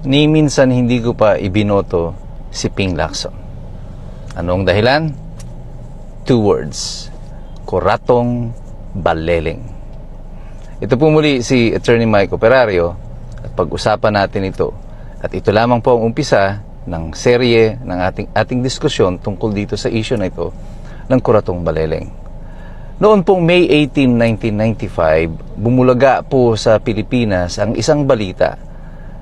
ni minsan hindi ko pa ibinoto si Ping Lacson. Anong dahilan? Two words. Kuratong Baleling. Ito po muli si Attorney Mike Operario at pag-usapan natin ito. At ito lamang po ang umpisa ng serye ng ating, ating diskusyon tungkol dito sa issue na ito ng Kuratong Baleleng. Noon pong May 18, 1995, bumulaga po sa Pilipinas ang isang balita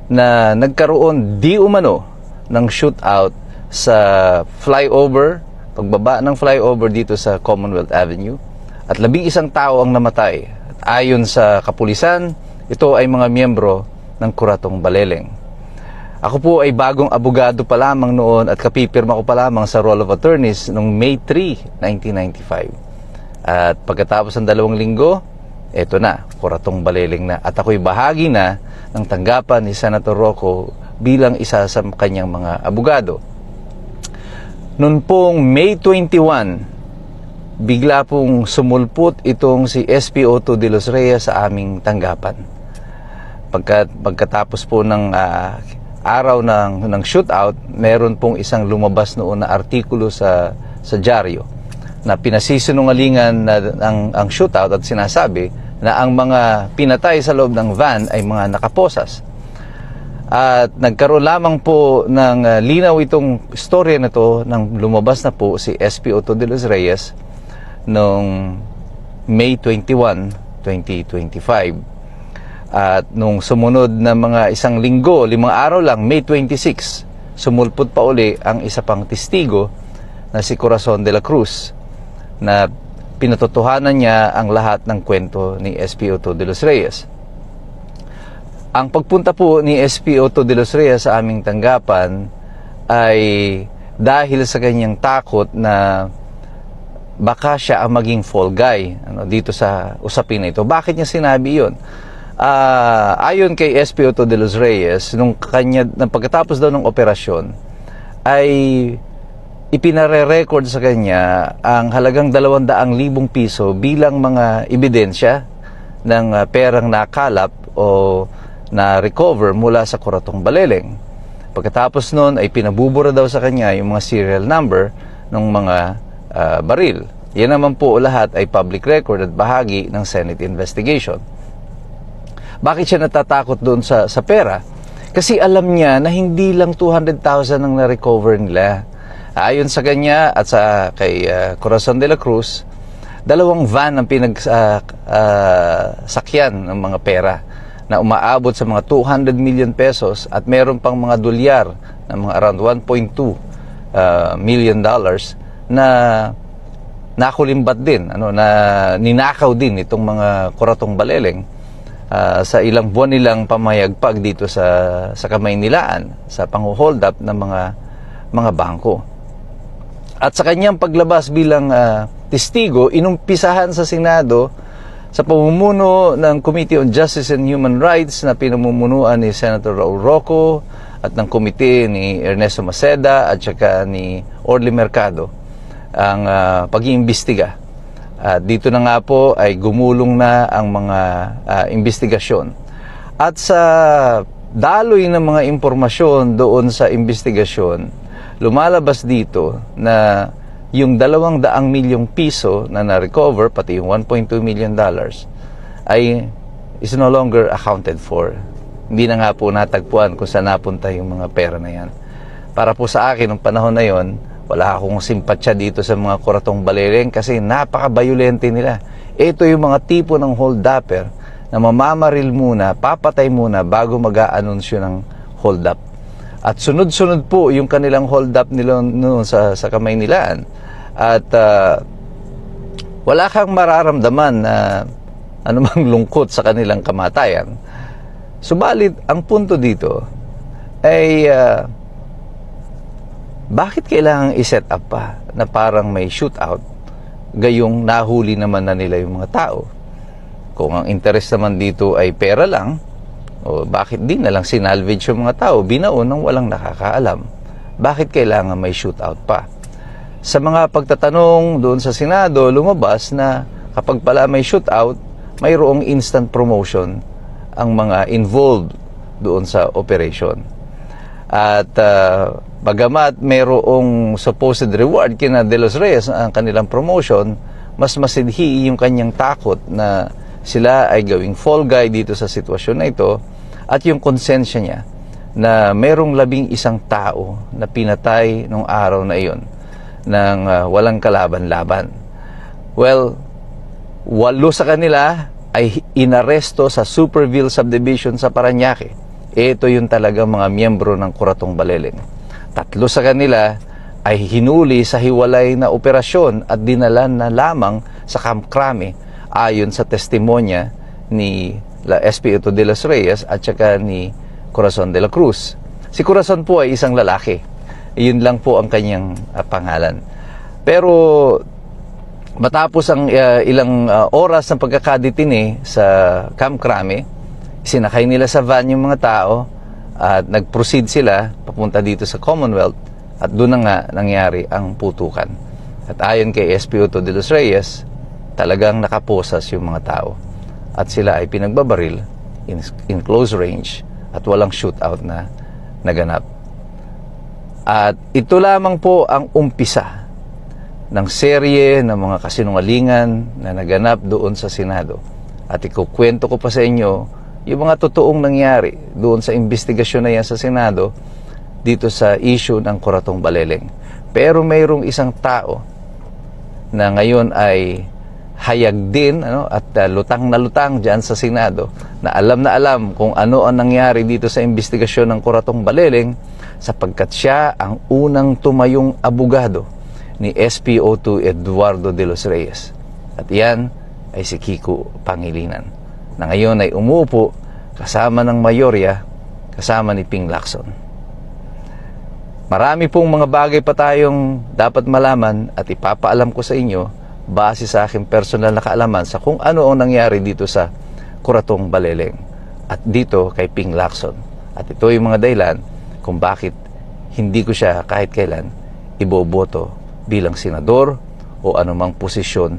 na nagkaroon di umano ng shootout sa flyover, pagbaba ng flyover dito sa Commonwealth Avenue at labing isang tao ang namatay. At ayon sa kapulisan, ito ay mga miyembro ng Kuratong Baleleng. Ako po ay bagong abogado pa lamang noon at kapipirma ko pa lamang sa Roll of Attorneys noong May 3, 1995. At pagkatapos ng dalawang linggo, eto na, kuratong baleling na. At ako'y bahagi na ng tanggapan ni Senator Rocco bilang isa sa kanyang mga abogado. Noon pong May 21, bigla pong sumulpot itong si SPO2 de los Reyes sa aming tanggapan. Pagkat, pagkatapos po ng ah, araw ng, ng shootout, meron pong isang lumabas noon na artikulo sa, sa dyaryo na pinasisinungalingan na ang, ang shootout at sinasabi na ang mga pinatay sa loob ng van ay mga nakaposas. At nagkaroon lamang po ng uh, linaw itong storya na to nang lumabas na po si SP Otto de los Reyes noong May 21, 2025. At nung sumunod na mga isang linggo, limang araw lang, May 26, sumulpot pa uli ang isa pang testigo na si Corazon de la Cruz na pinatotohanan niya ang lahat ng kwento ni SP Otto de los Reyes. Ang pagpunta po ni SP Otto de los Reyes sa aming tanggapan ay dahil sa kanyang takot na baka siya ang maging fall guy ano, dito sa usapin na ito. Bakit niya sinabi yun? Ah, ayon kay SP Otto de los Reyes, nung kanya, nang pagkatapos daw ng operasyon, ay ipinare-record sa kanya ang halagang 200,000 piso bilang mga ebidensya ng uh, perang nakalap o na-recover mula sa Kuratong Baleleng. Pagkatapos noon ay pinabubura daw sa kanya yung mga serial number ng mga uh, baril. Yan naman po lahat ay public record at bahagi ng Senate investigation. Bakit siya natatakot doon sa, sa pera? Kasi alam niya na hindi lang 200,000 ang na-recover nila Ayon sa kanya at sa kay uh, Corazon de la Cruz, dalawang van ang pinagsakyan uh, uh, ng mga pera na umaabot sa mga 200 million pesos at meron pang mga dolyar na mga around 1.2 uh, million dollars na nakulimbat din ano na ninakaw din itong mga kuratong baleleng uh, sa ilang buwan nilang pamayagpag dito sa sa kamay nilaan sa panghold up ng mga mga bangko. At sa kanyang paglabas bilang uh, testigo, inumpisahan sa Senado sa pamumuno ng Committee on Justice and Human Rights na pinamumunuan ni Senator Raul Rocco at ng komite ni Ernesto Maceda at saka ni Orly Mercado ang uh, pag-iimbestiga. At dito na nga po ay gumulong na ang mga uh, investigasyon. At sa daloy ng mga impormasyon doon sa investigasyon, lumalabas dito na yung dalawang daang milyong piso na na-recover, pati yung 1.2 million dollars, ay is no longer accounted for. Hindi na nga po natagpuan kung saan napunta yung mga pera na yan. Para po sa akin, ng panahon na yon, wala akong simpatsya dito sa mga kuratong balereng kasi napaka-violente nila. Ito yung mga tipo ng hold-upper na mamamaril muna, papatay muna bago mag-aanunsyo ng hold-up. At sunod-sunod po yung kanilang hold up nila noon sa, sa kamay nilaan. At uh, wala kang mararamdaman na anumang lungkot sa kanilang kamatayan. Subalit, ang punto dito ay uh, bakit kailangan i-set up pa na parang may shootout gayong nahuli naman na nila yung mga tao? Kung ang interest naman dito ay pera lang, o bakit di na lang sinalvage yung mga tao, binaon ng walang nakakaalam? Bakit kailangan may shootout pa? Sa mga pagtatanong doon sa Senado, lumabas na kapag pala may shootout, mayroong instant promotion ang mga involved doon sa operation. At uh, bagamat mayroong supposed reward kina De Los Reyes ang kanilang promotion, mas masidhi yung kanyang takot na sila ay gawing fall guy dito sa sitwasyon na ito at yung konsensya niya na mayroong labing isang tao na pinatay nung araw na iyon ng uh, walang kalaban-laban. Well, walo sa kanila ay inaresto sa Superville Subdivision sa Paranaque. Ito yung talagang mga miyembro ng Kuratong Baleleng. Tatlo sa kanila ay hinuli sa hiwalay na operasyon at dinalan na lamang sa Camp Crame ayon sa testimonya ni la Espiritu de los Reyes at saka ni Corazon de la Cruz. Si Corazon po ay isang lalaki. Iyon lang po ang kanyang ah, pangalan. Pero matapos ang uh, ilang uh, oras ng pagkakaditini sa Camp Crame, sinakay nila sa van yung mga tao at nag-proceed sila papunta dito sa Commonwealth at doon na nga nangyari ang putukan. At ayon kay SP Otto de los Reyes, talagang nakaposas yung mga tao at sila ay pinagbabaril in, in close range at walang shootout na naganap. At ito lamang po ang umpisa ng serye ng mga kasinungalingan na naganap doon sa Senado. At ikukwento ko pa sa inyo yung mga totoong nangyari doon sa investigasyon na yan sa Senado dito sa issue ng Kuratong Baleleng. Pero mayroong isang tao na ngayon ay hayag din ano, at uh, lutang na lutang dyan sa Senado na alam na alam kung ano ang nangyari dito sa investigasyon ng Kuratong Baleleng sapagkat siya ang unang tumayong abogado ni SPO2 Eduardo de los Reyes. At yan ay si Kiko Pangilinan na ngayon ay umuupo kasama ng mayorya kasama ni Ping Lacson. Marami pong mga bagay pa tayong dapat malaman at ipapaalam ko sa inyo base sa aking personal na kaalaman sa kung ano ang nangyari dito sa Kuratong Baleleng at dito kay Ping Lacson. At ito yung mga dahilan kung bakit hindi ko siya kahit kailan iboboto bilang senador o anumang posisyon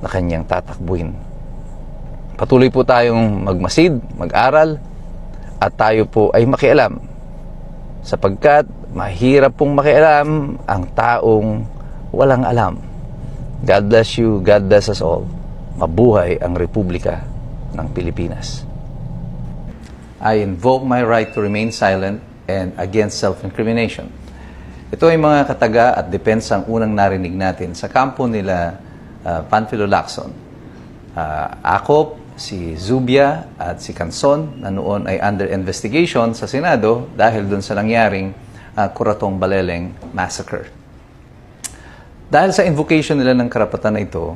na kanyang tatakbuhin. Patuloy po tayong magmasid, mag-aral, at tayo po ay makialam sapagkat mahirap pong makialam ang taong walang alam. God bless you, God bless us all. Mabuhay ang Republika ng Pilipinas. I invoke my right to remain silent and against self-incrimination. Ito ay mga kataga at depensang unang narinig natin sa kampo nila uh, Panfilo Lacson. Uh, Akop, si Zubia at si Canson na noon ay under investigation sa Senado dahil doon sa nangyaring uh, Kuratong Baleleng Massacre. Dahil sa invocation nila ng karapatan na ito,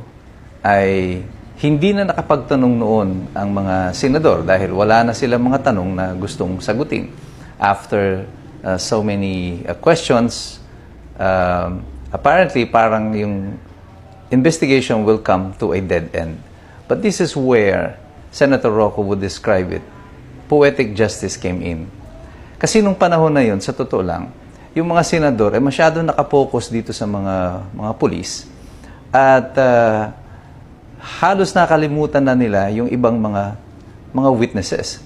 ay hindi na nakapagtanong noon ang mga senador dahil wala na silang mga tanong na gustong sagutin. After uh, so many uh, questions, um, apparently parang yung investigation will come to a dead end. But this is where Senator Rocco would describe it. Poetic justice came in. Kasi nung panahon na yon, sa totoo lang, yung mga senador ay masyado nakapokus dito sa mga mga pulis at uh, halos nakalimutan na nila yung ibang mga mga witnesses.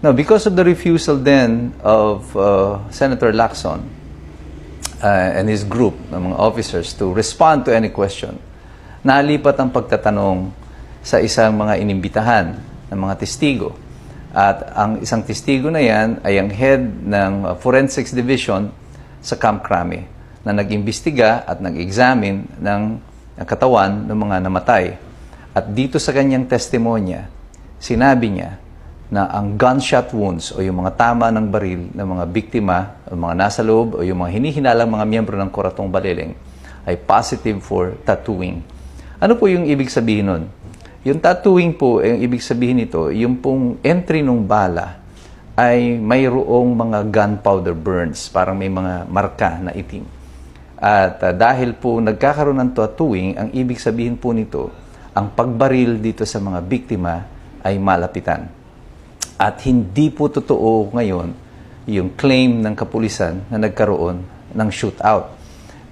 Now, because of the refusal then of uh, Senator Lacson uh, and his group ng mga officers to respond to any question, nalipat ang pagtatanong sa isang mga inimbitahan ng mga testigo. At ang isang testigo na yan ay ang head ng Forensics Division sa Camp Crame na nag-imbestiga at nag-examine ng katawan ng mga namatay. At dito sa kanyang testimonya, sinabi niya na ang gunshot wounds o yung mga tama ng baril ng mga biktima, o mga nasa loob o yung mga hinihinalang mga miyembro ng Kuratong Balileng ay positive for tattooing. Ano po yung ibig sabihin nun? Yung tattooing po, yung ibig sabihin nito, yung pong entry ng bala ay mayroong mga gunpowder burns, parang may mga marka na itim. At uh, dahil po nagkakaroon ng tattooing, ang ibig sabihin po nito, ang pagbaril dito sa mga biktima ay malapitan. At hindi po totoo ngayon yung claim ng kapulisan na nagkaroon ng shootout.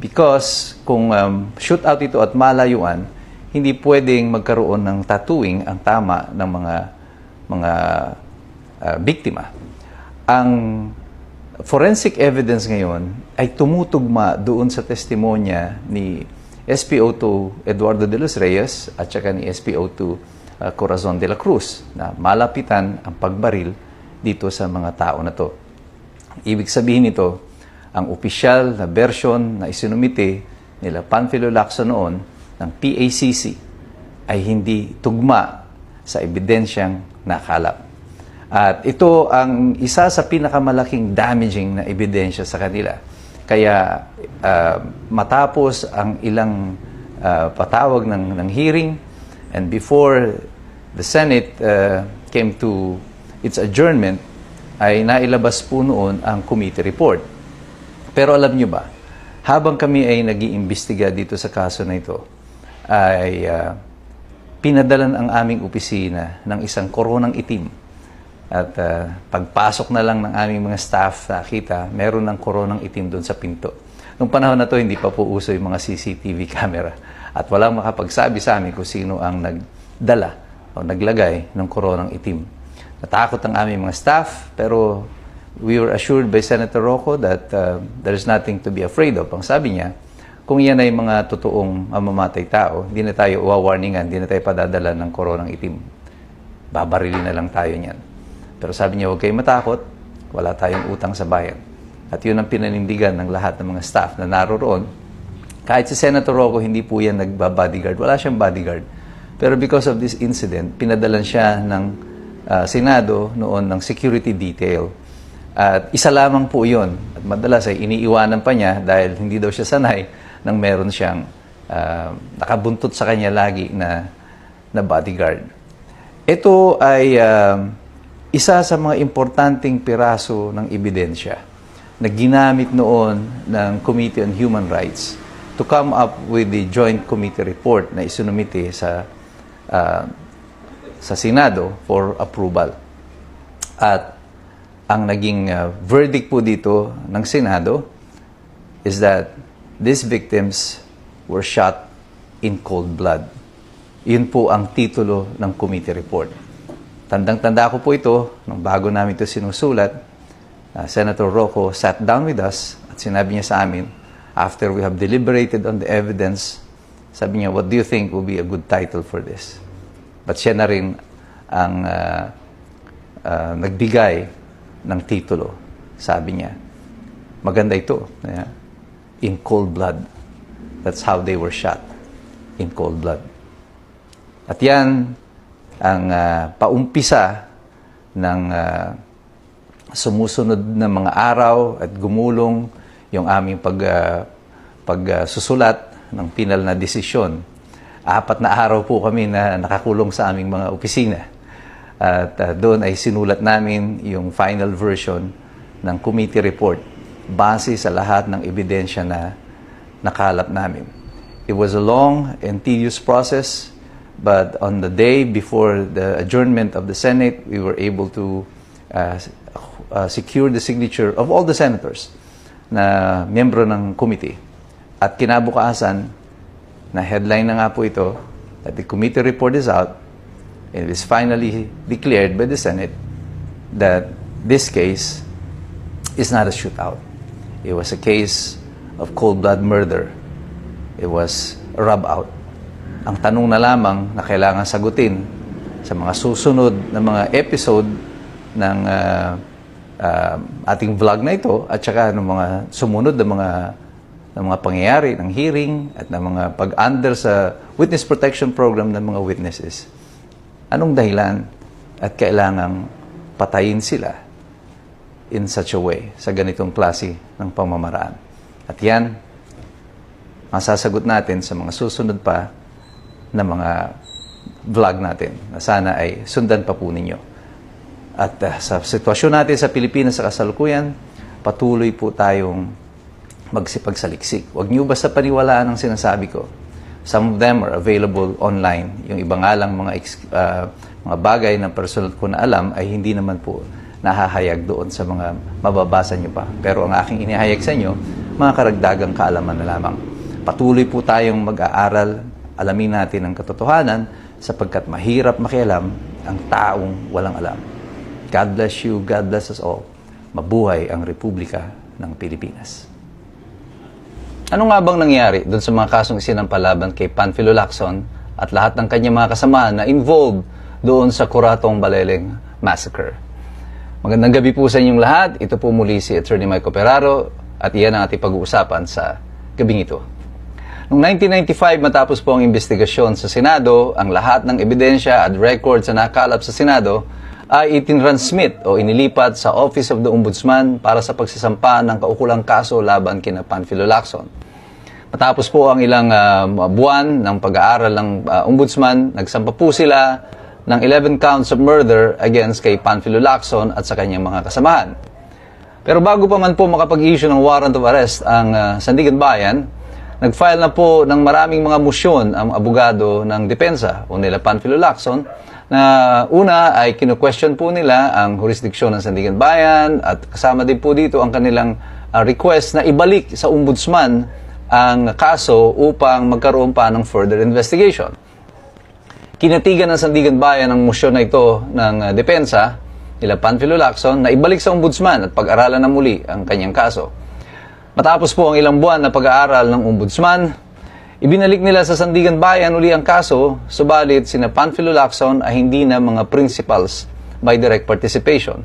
Because kung um, shootout ito at malayuan, hindi pwedeng magkaroon ng tattooing ang tama ng mga mga uh, biktima. Ang forensic evidence ngayon ay tumutugma doon sa testimonya ni SPO2 Eduardo de los Reyes at saka ni SPO2 uh, Corazon de la Cruz na malapitan ang pagbaril dito sa mga tao na to. Ibig sabihin nito, ang opisyal na version na isinumite nila Panfilo Lacson noon ng PACC ay hindi tugma sa ebidensyang nakalap. At ito ang isa sa pinakamalaking damaging na ebidensya sa kanila. Kaya ah, matapos ang ilang ah, patawag ng, ng hearing and before the Senate ah, came to its adjournment, ay nailabas po noon ang committee report. Pero alam nyo ba, habang kami ay nag-iimbestiga dito sa kaso na ito, ay ah, pinadalan ang aming opisina ng isang koronang itim. At ah, pagpasok na lang ng aming mga staff, nakita, meron ng koronang itim doon sa pinto. Noong panahon na to, hindi pa po uso yung mga CCTV camera. At walang makapagsabi sa amin kung sino ang nagdala o naglagay ng koronang itim. Natakot ang aming mga staff, pero we were assured by Senator Rocco that uh, there is nothing to be afraid of. Ang sabi niya, kung yan ay mga totoong mamamatay tao, hindi na tayo wawarningan, hindi na tayo padadala ng koronang itim. Babarilin na lang tayo niyan. Pero sabi niya, huwag kayong matakot, wala tayong utang sa bayan. At yun ang pinanindigan ng lahat ng mga staff na naroroon. Kahit si Senator Rocco, hindi po yan nagba-bodyguard. Wala siyang bodyguard. Pero because of this incident, pinadalan siya ng ah, Senado noon ng security detail. At isa lamang po yun. At madalas ay iniiwanan pa niya dahil hindi daw siya sanay nang meron siyang ah, nakabuntot sa kanya lagi na, na bodyguard. Ito ay ah, isa sa mga importanteng piraso ng ebidensya na ginamit noon ng Committee on Human Rights to come up with the Joint Committee Report na isinumite sa ah, sa Senado for approval. At ang naging ah, verdict po dito ng Senado is that these victims were shot in cold blood. Yun po ang titulo ng committee report. Tandang-tanda ko po ito, nung bago namin ito sinusulat, uh, Senator Rocco sat down with us at sinabi niya sa amin, after we have deliberated on the evidence, sabi niya, what do you think will be a good title for this? But siya na rin ang uh, uh, nagbigay ng titulo. Sabi niya, maganda ito. Yeah. In cold blood. That's how they were shot. In cold blood. At yan ang ah, paumpisa ng ah, sumusunod na mga araw at gumulong yung aming pag, ah, pagsusulat ng pinal na desisyon. Apat na araw po kami na nakakulong sa aming mga opisina. At ah, doon ay sinulat namin yung final version ng committee report base sa lahat ng ebidensya na nakalap namin. It was a long and tedious process, but on the day before the adjournment of the Senate, we were able to uh, uh, secure the signature of all the senators na miyembro ng committee. At kinabukasan, na headline na nga po ito, that the committee report is out, and it is finally declared by the Senate that this case is not a shootout. It was a case of cold blood murder. It was a rub out. Ang tanong na lamang na kailangan sagutin sa mga susunod na mga episode ng ah, ah, ating vlog na ito at saka ng mga sumunod na mga ng mga pangyayari ng hearing at ng mga pag-under sa witness protection program ng mga witnesses. Anong dahilan at kailangang patayin sila in such a way sa ganitong klase ng pamamaraan? At yan, masasagot natin sa mga susunod pa na mga vlog natin na sana ay sundan pa po ninyo. At ah, sa sitwasyon natin sa Pilipinas sa kasalukuyan, patuloy po tayong magsipagsaliksik. Huwag niyo basta paniwalaan ang sinasabi ko. Some of them are available online. Yung iba nga lang mga, ah, mga bagay na personal ko na alam ay hindi naman po nahahayag doon sa mga mababasa niyo pa. Pero ang aking inihayag sa inyo, mga karagdagang kaalaman na lamang. Patuloy po tayong mag-aaral, alamin natin ang katotohanan sapagkat mahirap makialam ang taong walang alam. God bless you. God bless us all. Mabuhay ang Republika ng Pilipinas. Ano nga bang nangyari doon sa mga kasong isinampalaban kay Panfilo Lacson at lahat ng kanyang mga kasamahan na involved doon sa Kuratong Baleleng Massacre? Magandang gabi po sa inyong lahat. Ito po muli si Attorney Mike Operaro at iyan ang ating pag-uusapan sa gabing ito. Noong 1995, matapos po ang investigasyon sa Senado, ang lahat ng ebidensya at records na nakalap sa Senado ay itinransmit o inilipat sa Office of the Ombudsman para sa pagsisampa ng kaukulang kaso laban kina Panfilo Lacson. Matapos po ang ilang ah, buwan ng pag-aaral ng ah, Ombudsman, nagsampa po sila ng 11 counts of murder against kay Panfilo Lacson at sa kanyang mga kasamahan. Pero bago pa man po makapag-issue ng warrant of arrest ang ah, Sandigan Bayan, nag-file na po ng maraming mga musyon ang abogado ng depensa o nila Panfilo Lacson na una ay kinu-question po nila ang jurisdiksyon ng Sandigan Bayan at kasama din po dito ang kanilang ah, request na ibalik sa ombudsman ang kaso upang magkaroon pa ng further investigation kinatigan ng Sandigan Bayan ang motion na ito ng uh, depensa nila Panfilo Lacson na ibalik sa ombudsman at pag-aralan na muli ang kanyang kaso. Matapos po ang ilang buwan na pag-aaral ng ombudsman, ibinalik nila sa Sandigan Bayan uli ang kaso, subalit sina Panfilo Lacson ay hindi na mga principals by direct participation.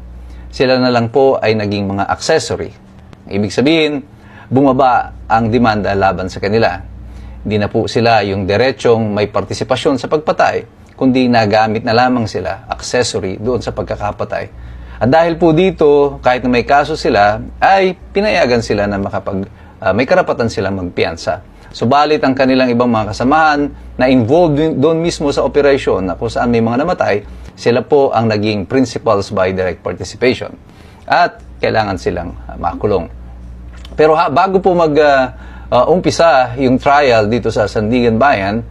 Sila na lang po ay naging mga accessory. Ibig sabihin, bumaba ang demanda laban sa kanila. Hindi na po sila yung diretsong may partisipasyon sa pagpatay, kundi nagamit na lamang sila, accessory, doon sa pagkakapatay. At dahil po dito, kahit na may kaso sila, ay pinayagan sila na makapag, ah, may karapatan sila magpiyansa. Subalit ang kanilang ibang mga kasamahan na involved doon mismo sa operasyon na kung saan may mga namatay, sila po ang naging principals by direct participation. At kailangan silang ah, makulong. Pero ha, bago po mag ah, ah, umpisa yung trial dito sa Sandigan Bayan,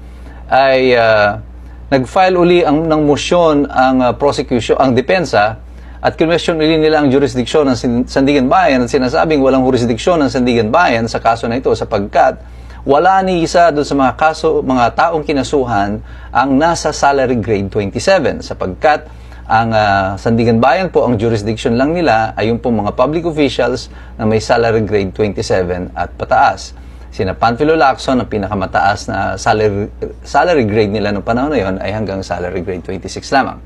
ay ah, nag-file uli ang, ng motion ang ah, prosecution, ang depensa, at kinwestiyon uli nila ang jurisdiksyon ng Sandigan Bayan at sinasabing walang jurisdiksyon ng Sandigan Bayan sa kaso na ito sapagkat wala ni isa doon sa mga kaso, mga taong kinasuhan ang nasa salary grade 27 sapagkat ang ah, Sandigan Bayan po, ang jurisdiction lang nila ay yung po mga public officials na may salary grade 27 at pataas. Sina Panfilo Lacson, ang pinakamataas na salary, salary grade nila noong panahon na yon ay hanggang salary grade 26 lamang.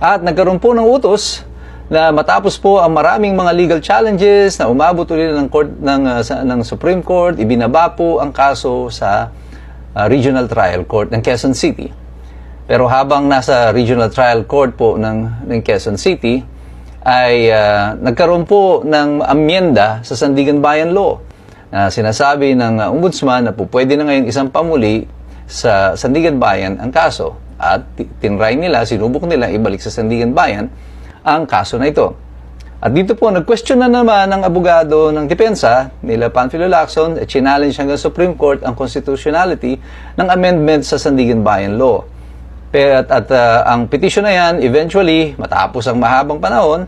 At nagkaroon po ng utos na matapos po ang maraming mga legal challenges na umabot ulit ng, court, ng, ah, sa- ng Supreme Court, ibinaba po ang kaso sa ah, Regional Trial Court ng Quezon City. Pero habang nasa Regional Trial Court po ng, ng Quezon City, ay ah, nagkaroon po ng amyenda sa Sandigan Bayan Law na sinasabi ng ah, ombudsman na po pwede na ngayon isang pamuli sa Sandigan Bayan ang kaso at ti- tinry nila, sinubok nila ibalik sa Sandigan Bayan ang kaso na ito. At dito po, nag-question na naman ng abogado ng depensa nila Panfilo Lacson at challenge hanggang Supreme Court ang constitutionality ng amendment sa Sandigan Bayan Law. Pero at, at ah, ang petition na yan, eventually, matapos ang mahabang panahon,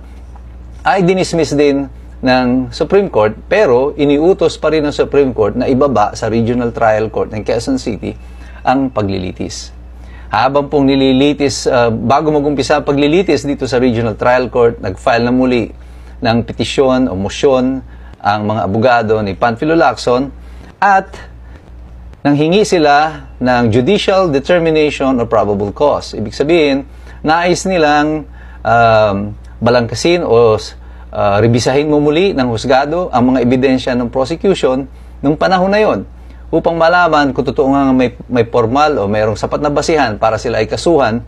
ay dinismiss din ng Supreme Court pero iniutos pa rin ng Supreme Court na ibaba sa Regional Trial Court ng Quezon City ang paglilitis. Habang pong nililitis, ah, bago magumpisa paglilitis dito sa Regional Trial Court, nag-file na muli ng petisyon o motion ang mga abogado ni Panfilo Lacson at nang hingi sila ng judicial determination of probable cause. Ibig sabihin, nais nilang um, balangkasin o uh, rebisahin mo muli ng husgado ang mga ebidensya ng prosecution nung panahon na yon upang malaman kung totoo nga may, may formal o mayroong sapat na basihan para sila ay kasuhan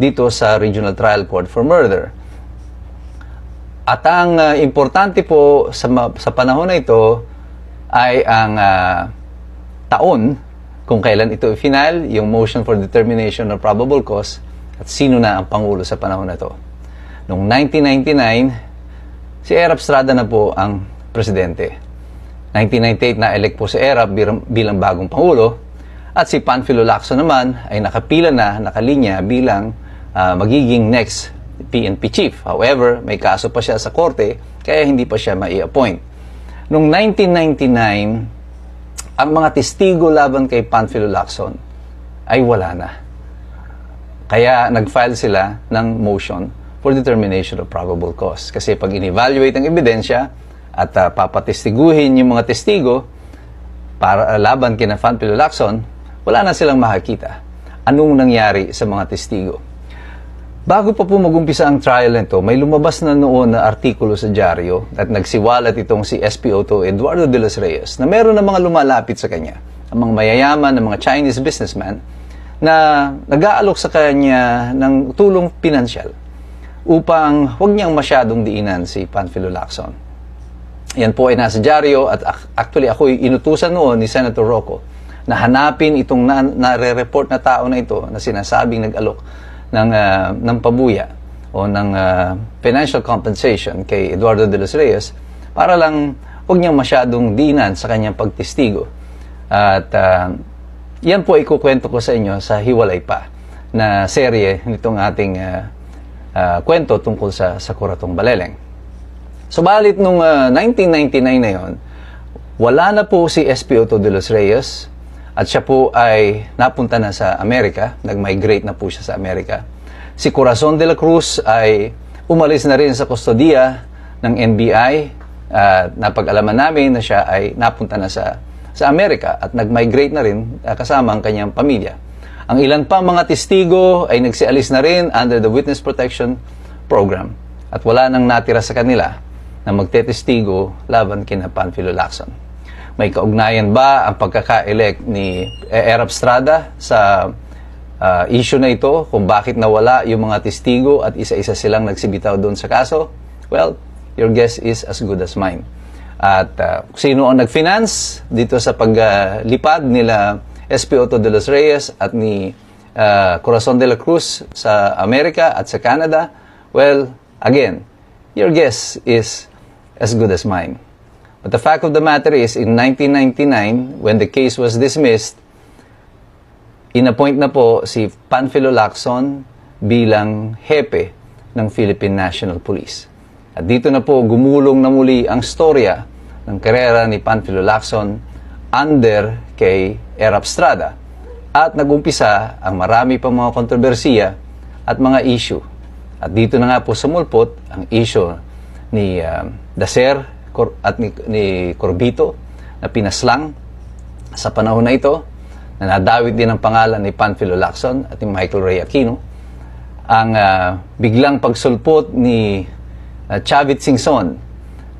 dito sa Regional Trial Court for Murder. At ang uh, importante po sa, sa panahon na ito ay ang uh, taon kung kailan ito final, yung motion for determination of probable cause at sino na ang Pangulo sa panahon na ito. Noong 1999, si Erap Estrada na po ang presidente. 1998 na elect po si Erap bilang, bagong Pangulo at si Panfilo Lacson naman ay nakapila na, nakalinya bilang ah, magiging next PNP chief. However, may kaso pa siya sa korte kaya hindi pa siya mai-appoint. Noong 1999, ang mga testigo laban kay Panfilo Lacson ay wala na. Kaya nag-file sila ng motion for determination of probable cause. Kasi pag in-evaluate ang ebidensya at uh, papatistiguhin yung mga testigo para uh, laban kina Fanpilo Lacson, wala na silang makakita. Anong nangyari sa mga testigo? Bago pa po magumpisa ang trial nito, may lumabas na noon na artikulo sa dyaryo at nagsiwalat itong si SPO2 Eduardo de los Reyes na meron ng mga lumalapit sa kanya, ang mga mayayaman, ng mga Chinese businessman na nag-aalok sa kanya ng tulong pinansyal upang huwag niyang masyadong diinan si Panfilo Lacson. Yan po ay nasa dyaryo at ac- actually ako inutusan noon ni Senator Rocco na hanapin itong na, nare-report na tao na ito na sinasabing nag-alok ng, ah, ng pabuya o ng ah, financial compensation kay Eduardo de los Reyes para lang huwag niyang masyadong diinan sa kanyang pagtestigo. At ah, yan po ikukwento ko sa inyo sa Hiwalay Pa na serye nitong ating ah, ah, kwento tungkol sa, sa Kuratong Baleleng. Subalit nung ah, 1999 na yon, wala na po si SPO2 de los Reyes at siya po ay napunta na sa Amerika, nag-migrate na po siya sa Amerika. Si Corazon de la Cruz ay umalis na rin sa kustodiya ng NBI at napag-alaman namin na siya ay napunta na sa sa Amerika at nag-migrate na rin ah, kasama ang kanyang pamilya. Ang ilan pa mga testigo ay nagsialis na rin under the Witness Protection Program at wala nang natira sa kanila na magtetestigo laban kina Panfilo Lacson. May kaugnayan ba ang pagkaka-elect ni Erap Strada sa ah, issue na ito kung bakit nawala yung mga testigo at isa-isa silang nagsibitaw doon sa kaso? Well, your guess is as good as mine. At ah, sino ang nag-finance dito sa paglipad nila SPO2 de los Reyes at ni ah, Corazon de la Cruz sa Amerika at sa Canada? Well, again, your guess is as good as mine. But the fact of the matter is, in 1999, when the case was dismissed, inappoint na po si Panfilo Lacson bilang hepe ng Philippine National Police. At dito na po gumulong na muli ang storya ng karera ni Panfilo Lacson under kay Erap Strada. At nagumpisa ang marami pang mga kontrobersiya at mga issue. At dito na nga po sumulpot ang issue ni um, Dacer Cor- at ni, Corbito na pinaslang sa panahon na ito na nadawit din ang pangalan ni Panfilo Lacson at ni Michael Ray Aquino ang ah, biglang pagsulpot ni ah, Chavit Singson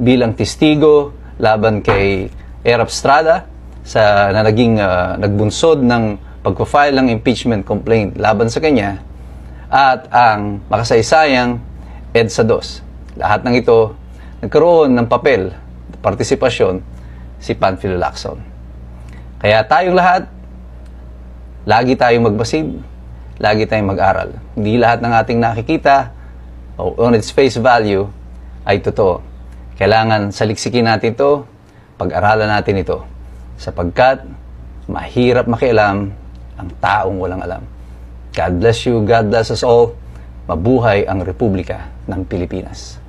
bilang testigo laban kay Erap Strada sa na naging ah, nagbunsod ng pagpa-file ng impeachment complaint laban sa kanya at ang makasaysayang EDSA 2. Lahat ng ito nagkaroon ng papel, partisipasyon si Panfilo Lacson. Kaya tayong lahat, lagi tayong magbasid, lagi tayong mag-aral. Hindi lahat ng ating nakikita on its face value ay totoo. Kailangan saliksikin natin ito, pag-aralan natin ito. Sapagkat mahirap makialam ang taong walang alam. God bless you, God bless us all. Mabuhay ang Republika ng Pilipinas.